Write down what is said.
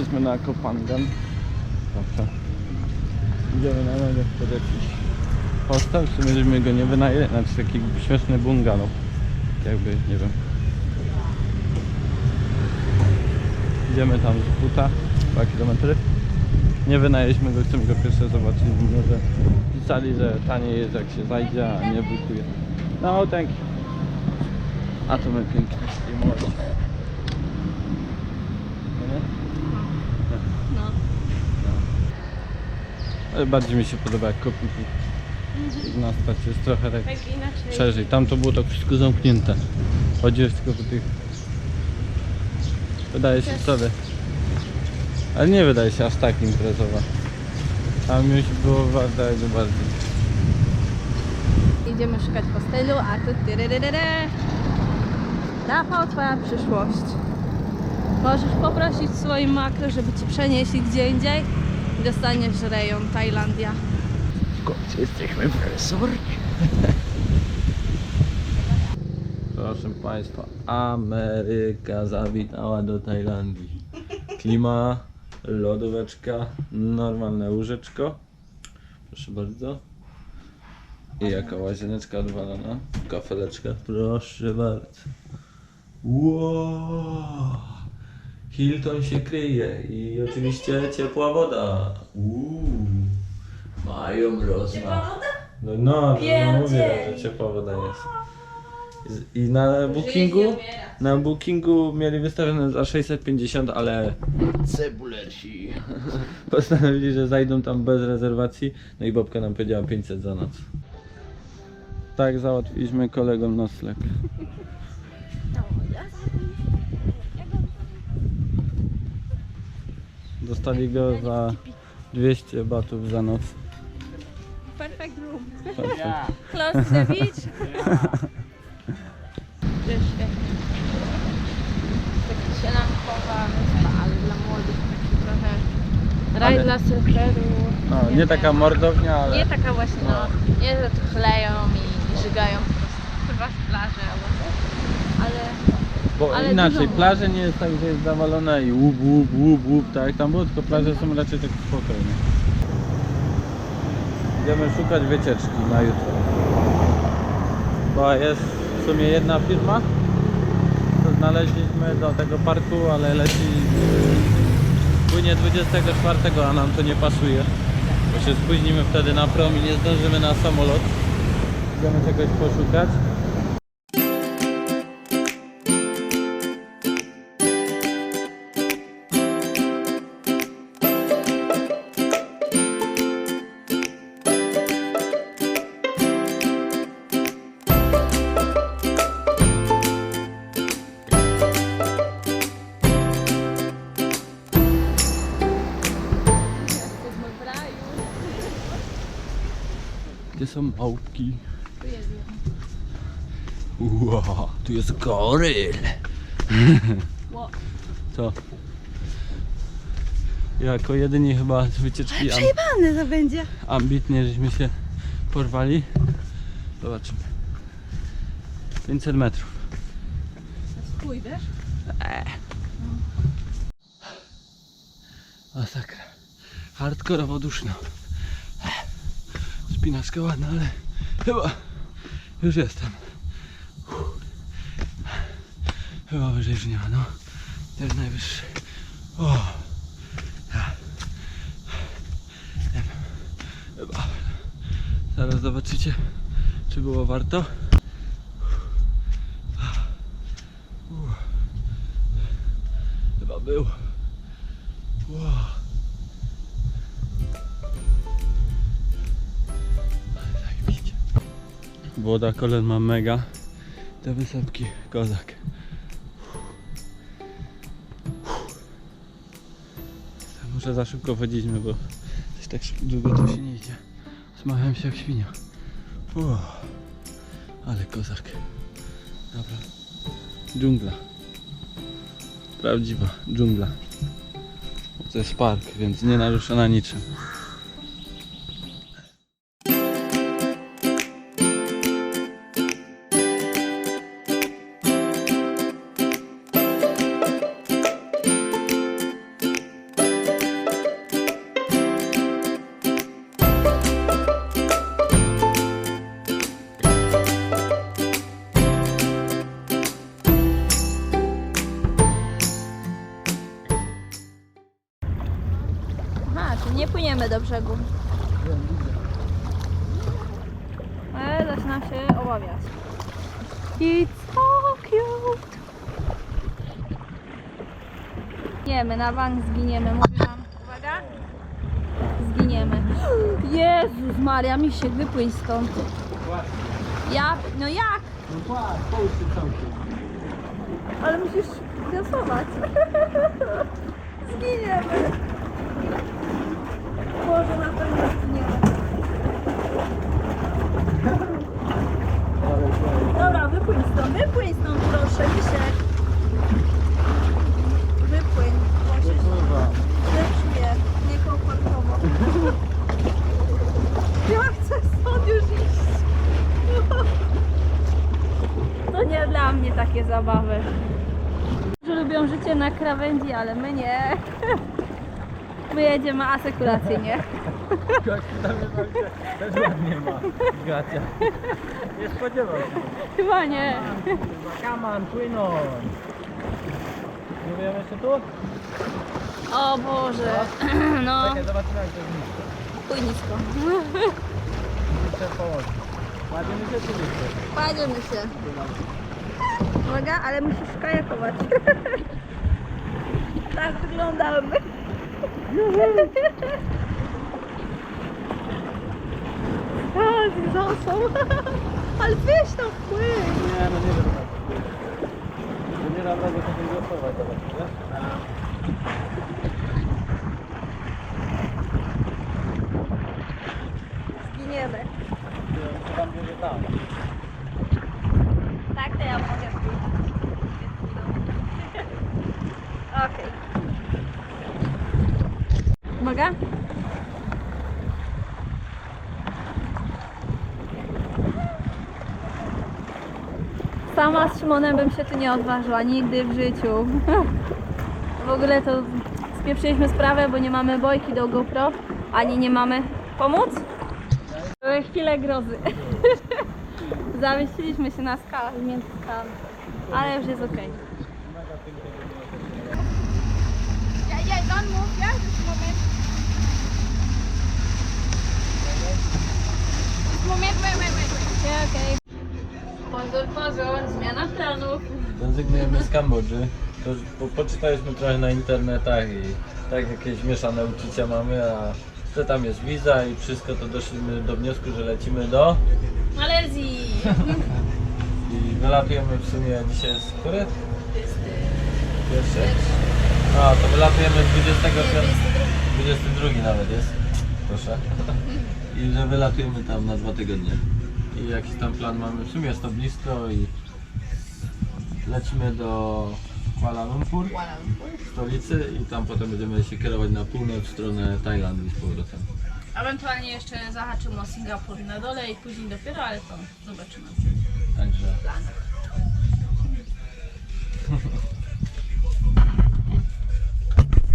Jesteśmy na Kopangan. Dobrze. Idziemy na nogę pod jakiś hostel. Sumie żeśmy go nie wynajęli. Znaczy taki śmieszny bungalow. Jakby, nie wiem. Idziemy tam z buta. 2 km. Nie wynajęliśmy go, chcemy go pierwsze zobaczyć. Może pisali, że taniej jest jak się zajdzie, a nie bukuje. No, thank you. A to my pięknie i młodzi. No nie? No. Ale bardziej mi się podoba jak kopiki. Na stacji jest trochę tak Tak szerzej. Tam to było tak wszystko zamknięte. Chodziłeś tylko po tych... Wydaje się sobie. Ale nie wydaje się aż tak imprezowa. Tam już było jakby bardziej. Idziemy szukać hostelu, a tu tyryryryrę. Rafał, twoja przyszłość. Możesz poprosić swoim makro, żeby ci przenieśli gdzie indziej dostaniesz rejon Tajlandia. W końcu jesteśmy w resorcie. Proszę Państwa, Ameryka zawitała do Tajlandii. Klima, lodóweczka, normalne łóżeczko. Proszę bardzo. I jaka łazieneczka odwalona. Kafeleczka, proszę bardzo. Wow. Hilton się kryje i oczywiście ciepła woda. Uuu. Mają rozmach. No, no, no mówię, że ciepła woda jest. I- I na bookingu, na bookingu mieli wystawione za 650, ale cebulersi postanowili, że zajdą tam bez rezerwacji. No i Bobka nam powiedziała 500 za noc. Tak załatwiliśmy kolegom nocleg. Dostali go za 200 batów za noc. Perfect room. Close to the beach. Jeszcze. Taka sielankowa wyspa, ale dla młodych taki trochę raj Ale- dla surferu. No, nie taka mordownia, ale... Nie taka właśnie, no, nie, że tu chleją i, i żygają po prostu. Chyba z plaży albo coś. Bo Ale inaczej, dużo plaże nie jest tak, że jest zawalone i łup, łup, łup, łup, tak jak tam było, tylko plaże są raczej tak spokojne. Idziemy szukać wycieczki na jutro. Bo jest w sumie jedna firma, to znaleźliśmy do tego parku, ale leci płynie 24, a nam to nie pasuje. Bo się spóźnimy wtedy na prom i nie zdążymy na samolot. Idziemy czegoś poszukać. Są małpki? Tu jest Wow, tu jest goryl. Co? Jako jedyni chyba z wycieczki am, Przejebane to będzie. ambitnie żeśmy się porwali. Zobaczymy. 500 metrów. Chuj, wiesz? Masakra. Hardkorowo duszno. Spinaczka ładna, ale chyba już jestem. Chyba wyżej już nie ma, no. To jest najwyższy. O. Chyba. Zaraz zobaczycie, czy było warto. Chyba było. Wow. Woda kolen ma mega. Te wysepki kozak. Może za szybko wchodziliśmy, bo coś tak długo to się nie idzie. Smawiam się jak świnia. Ale kozak. Dobra. Dżungla. Prawdziwa dżungla. To jest park, więc nie naruszona niczym. Nie płyniemy do brzegu. Ale zaczynam się obawiać. It's so cute. Zginiemy, na bank zginiemy, mówię wam. Uwaga. Zginiemy. Jezus Maria, mi się wypłyń stąd. Ja, no jak? No połóż się całkiem. Ale musisz głosować. Zginiemy. Boże, na pewno zginiemy. Dobra, wypłyń stąd, wypłyń stąd proszę, Misiek. Wypłyń, źle czuję, niekomfortowo. Ja chcę stąd już iść. To nie dla mnie takie zabawy. Lubią życie na krawędzi, ale my nie. My jedziemy asekuracyjnie. Tam też ładnie ma. Gacia. Nie spodziewał się. Chyba nie. Come on, płynąć. Próbujemy się tu? O Boże. No, Czekaj, zobaczymy jak to jest nisko. pójdź nisko. Muszę położyć. Kładziemy się czy nisko? Kładziemy się. Uwaga, ale musisz kajakować. tak wyglądamy. Tak, z osą. Ale weź tam wpływ. Nie, no nie wiem. To nie dam rady tego głosować, zobaczymy. Zginiemy. Co tam będzie tam? Tak, to ja mogę pójść. Okej. Uwaga. Sama z Szymonem bym się tu nie odważyła, nigdy w życiu. W ogóle to spieprzyliśmy sprawę, bo nie mamy bojki do GoPro, ani nie mamy... Pomóc? Były chwile grozy. Zamieściliśmy się na skałach między skałami. Ale już jest okej. Yeah, yeah, yeah, a moment. Wait, wait, wait, wait. Okej, Pozór, pozór, zmiana planów. Rezygnujemy z Kambodży. To, bo poczytaliśmy trochę na internetach i tak jakieś mieszane uczucia mamy, a że tam jest wiza i wszystko, to doszliśmy do wniosku, że lecimy do Malezji. i wylatujemy w sumie dzisiaj jest który? Pierwszy. A, to wylatujemy 25, 22 nawet jest. Proszę. I że wylatujemy tam na dwa tygodnie i jakiś tam plan mamy. W sumie jest to blisko i lecimy do Kuala Lumpur, stolicy i tam potem będziemy się kierować na północ w stronę Tajlandii z powrotem. Ewentualnie jeszcze zahaczymy o Singapur na dole i później dopiero, ale to zobaczymy. Także.